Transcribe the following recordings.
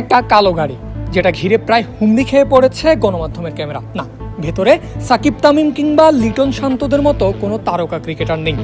একটা কালো গাড়ি, যেটা ঘিরে প্রায় হুমড়ি খেয়ে পড়েছে গণমাধ্যমের ক্যামেরা। না, ভেতরে সাকিব তামিম কিংবা লিটন শান্তদের মতো কোনো তারকা ক্রিকেটার নেই।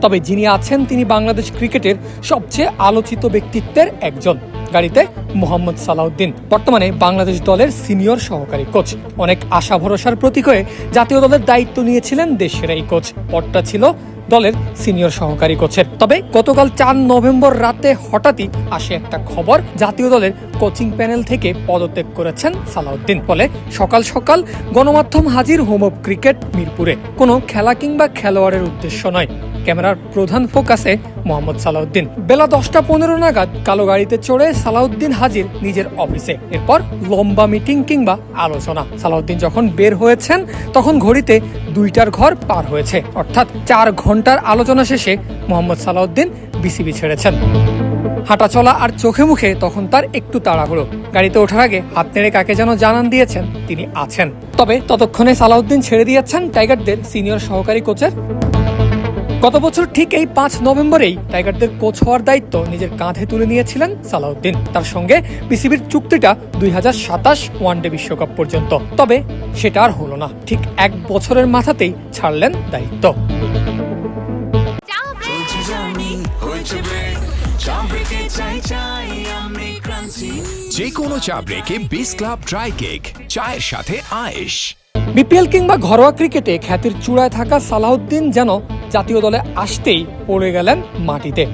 তবে যিনি আছেন, তিনি বাংলাদেশ ক্রিকেটের সবচেয়ে আলোচিত ব্যক্তিত্বের একজন। গাড়িতে মোহাম্মদ সালাউদ্দিন, বর্তমানে বাংলাদেশ দলের সিনিয়র সহকারী কোচ। অনেক আশা ভরসার প্রতীক হয়ে জাতীয় দলের দায়িত্ব নিয়েছিলেন দেশের এই কোচ। পদটা ছিল দলের সিনিয়র সহকারী কোচের। তবে গতকাল চার নভেম্বর রাতে হঠাৎই আসে একটা খবর, জাতীয় দলের কোচিং প্যানেল থেকে পদত্যাগ করেছেন সালাউদ্দিন। ফলে সকাল সকাল গণমাধ্যম হাজির হোম অব ক্রিকেট মিরপুরে। কোনো খেলা কিংবা খেলোয়াড়ের উদ্দেশ্য নয়। ক্যামেরার প্রধান ফোকাসে মোহাম্মদ সালাউদ্দিন। বেলা দশটা পনেরো নাগাদ কালো গাড়িতে চড়ে সালাউদ্দিন হাজির নিজের অফিসে। এরপর লম্বা মিটিং কিংবা আলোচনা। সালাউদ্দিন যখন বের হয়েছেন, তখন ঘড়িতে দুইটার ঘর পার হয়েছে। অর্থাৎ চার ঘণ্টার আলোচনা শেষে মোহাম্মদ সালাউদ্দিন বিসিবি ছেড়েছেন। হাঁটা চলা আর চোখে মুখে তখন তার একটু তাড়াহুড়ো। গাড়িতে ওঠার আগে হাত নেড়ে কাকে যেন জানান দিয়েছেন, তিনি আছেন। তবে ততক্ষণে সালাউদ্দিন ছেড়ে দিয়েছেন টাইগারদের সিনিয়র সহকারী কোচের গত বছর ঠিক এই পাঁচ নভেম্বরেই টাইগারদের কোচ হওয়ার দায়িত্ব নিজের কাঁধে তুলে নিয়েছিলেন সালাউদ্দিন। তার সঙ্গে বিসিবির চুক্তিটা দুই হাজার সাতাশ ওয়ানডে বিশ্বকাপ পর্যন্ত। তবে সেটা আর হলো না। ঠিক এক বছরের মাথাতেই ছাড়লেন দায়িত্ব। যে কোনো চা ব্রেকে বিস ক্লাব ড্রাই কেক চায়ের সাথে আয়েশ। বিপিএল কিংবা ঘরোয়া ক্রিকেটে খ্যাতির চূড়ায় থাকা সালাউদ্দিন যেন জাতীয় দলে আসতেই পড়ে গেলেন মাটিতে।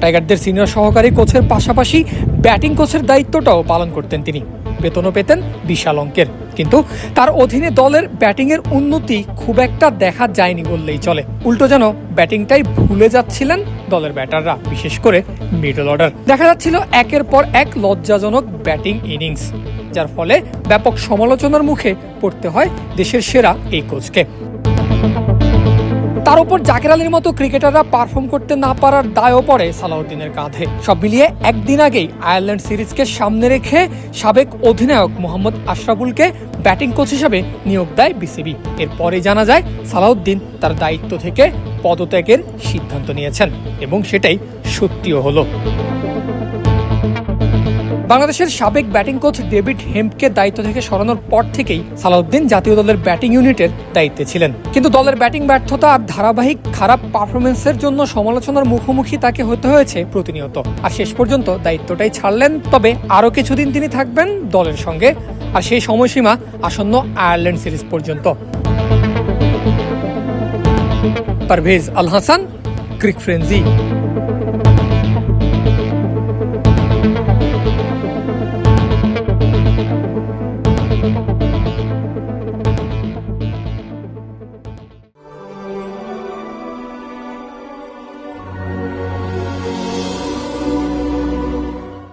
টাইগারদের সিনিয়র সহকারী কোচের পাশাপাশি ব্যাটিং কোচের দায়িত্বটাও পালন করতেন তিনি। বেতনও পেতেন বিশাল অঙ্কের। কিন্তু তার অধীনে দলের ব্যাটিংয়ের উন্নতি খুব একটা দেখা যায়নি বললেই চলে। উল্টো যেন ব্যাটিংটাই ভুলে যাচ্ছিলেন দলের ব্যাটাররা, বিশেষ করে মিডল অর্ডার। দেখা যাচ্ছিল একের পর এক লজ্জাজনক ব্যাটিং ইনিংস। যার ফলে ব্যাপক সমালোচনার মুখে পড়তে হয় দেশের সেরা এই কোচকে। তার উপর জাকের আলীর মতো ক্রিকেটাররা পারফর্ম করতে না পারার দায়ও পড়ে সালাউদ্দিনের কাঁধে। সব মিলিয়ে একদিন আগেই আয়ারল্যান্ড সিরিজকে সামনে রেখে সাবেক অধিনায়ক মোহাম্মদ আশরাফুলকে ব্যাটিং কোচ হিসেবে নিয়োগ দেয় বিসিবি। এরপরে জানা যায়, সালাউদ্দিন তার দায়িত্ব থেকে পদত্যাগের সিদ্ধান্ত নিয়েছেন এবং সেটাই সত্যিও হলো। বাংলাদেশের সাবেক ব্যাটিং কোচ ডেভিড হেম্পকে দায়িত্ব থেকে সরানোর পর থেকেই সালাউদ্দিন জাতীয় দলের ব্যাটিং ইউনিটের দায়িত্বে ছিলেন। কিন্তু দলের ব্যাটিং ব্যর্থতা আর ধারাবাহিক খারাপ পারফরমেন্সের জন্য সমালোচনার মুখোমুখি তাকে হতে হয়েছে প্রতিনিয়ত। আর শেষ পর্যন্ত দায়িত্বটাই ছাড়লেন, তবে আরও কিছুদিন তিনি থাকবেন দলের সঙ্গে। আর সেই সময়সীমা আসন্ন আয়ারল্যান্ড সিরিজ পর্যন্ত। পারভেজ আল হাসান, ক্রিক ফ্রেন্সি।